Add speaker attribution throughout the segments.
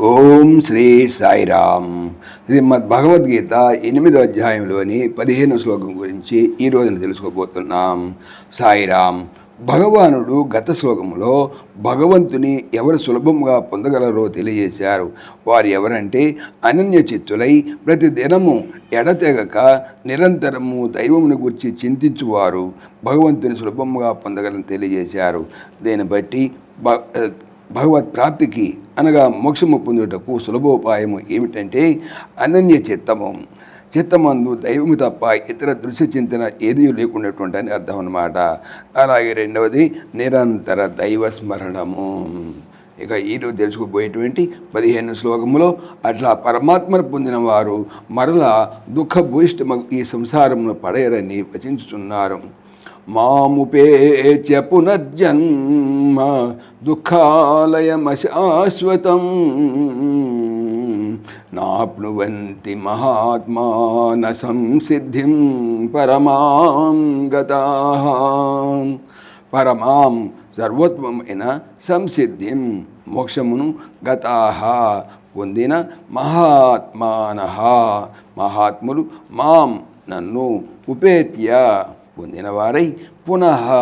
Speaker 1: ఓం శ్రీ సాయిరామ్. శ్రీమద్ భగవద్గీత ఎనిమిదో అధ్యాయంలోని పదిహేను శ్లోకం గురించి ఈ రోజున తెలుసుకోబోతున్నాం. సాయిరామ్ భగవానుడు గత శ్లోకంలో భగవంతుని ఎవరు సులభంగా పొందగలరో తెలియజేశారు. వారు ఎవరంటే అనన్య చిత్తులై ప్రతి దినము ఎడతెగక నిరంతరము దైవమును గురించి చింతించువారు. భగవంతుని సులభంగా పొందగలని తెలియజేశారు. దీన్ని బట్టి భ భగవత్ ప్రాప్తికి అనగా మోక్షము పొందుటకు సులభోపాయము ఏమిటంటే అనన్య చిత్తము. చిత్తమందు దైవము తప్ప ఇతర దృశ్య చింతన ఏదీ లేకున్నటువంటి అని అర్థం అన్నమాట. అలాగే రెండవది నిరంతర దైవ స్మరణము. ఇక ఈరోజు తెలుసుకుపోయేటువంటి పదిహేను శ్లోకములో అట్లా పరమాత్మను పొందిన వారు మరలా దుఃఖభూయిష్టమగు ఈ సంసారమును పడయరని వచించుతున్నారు మాముపేత్య పునర్జన్మ దుఃఖాలయమశాశ్వతం. నాప్నువంతి మహాత్మాన సంసిద్ధిం పరమాం గతా పరమాం సర్వోత్తమైన సంసిద్ధిం మోక్షమును గతాహ పొందిన మహాత్మాన. మహాత్ములు మాం నన్ను ఉపేత్య. పొందినవారై పునః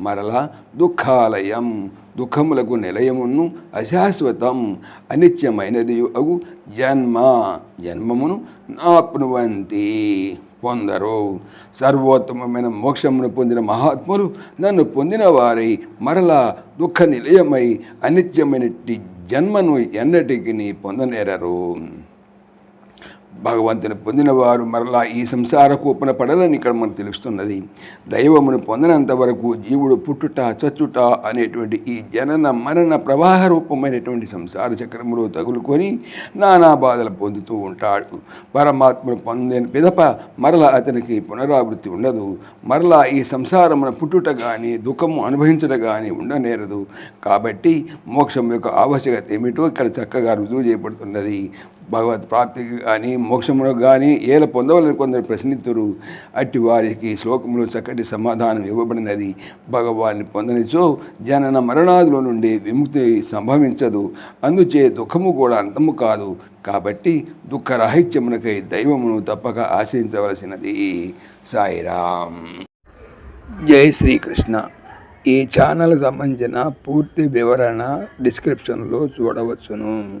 Speaker 1: మరల దుఃఖాలయం. దుఃఖములకు నిలయమును అశాశ్వతం అనిత్యమైనది అగు జన్మ. జన్మమును నాప్నువంతి. పొందరు. సర్వోత్తమమైన మోక్షమును పొందిన మహాత్ములు నన్ను పొందిన వారై మరలా దుఃఖ నిలయమై అనిత్యమైనటి జన్మను ఎన్నటికి పొందనేరరు. భగవంతుని పొందినవారు మరలా ఈ సంసార కూపన పడరని ఇక్కడ మనకు తెలుస్తున్నది. దైవమును పొందినంత వరకు జీవుడు పుట్టుట చచ్చుట అనేటువంటి ఈ జనన మరణ ప్రవాహ రూపమైనటువంటి సంసార చక్రములో తగులుకొని నానా బాధలు పొందుతూ ఉంటాడు. పరమాత్మను పొందిన పిదప మరలా అతనికి పునరావృత్తి ఉండదు. మరలా ఈ సంసారమున పుట్టుట కానీ దుఃఖము అనుభవించుట కానీ ఉండనేరదు. కాబట్టి మోక్షం యొక్క ఆవశ్యకత ఏమిటో ఇక్కడ చక్కగా రుజువు చేయబడుతున్నది. భగవత్ ప్రాప్తికి కానీ మోక్షమునకు కానీ ఏల పొందవలని కొందరు ప్రశ్నితురు. అట్టి వారికి శ్లోకములో చక్కటి సమాధానం ఇవ్వబడినది. భగవాన్ని పొందనిచో జనన మరణాదుల నుండి విముక్తి సంభవించదు. అందుచే దుఃఖము కూడా అంతము కాదు. కాబట్టి దుఃఖరాహిత్యమునకై దైవమును తప్పక ఆశ్రయించవలసినది సాయిరామ్. జై శ్రీకృష్ణ. ఈ ఛానల్ సంబంధించిన పూర్తి వివరణ డిస్క్రిప్షన్లో చూడవచ్చును.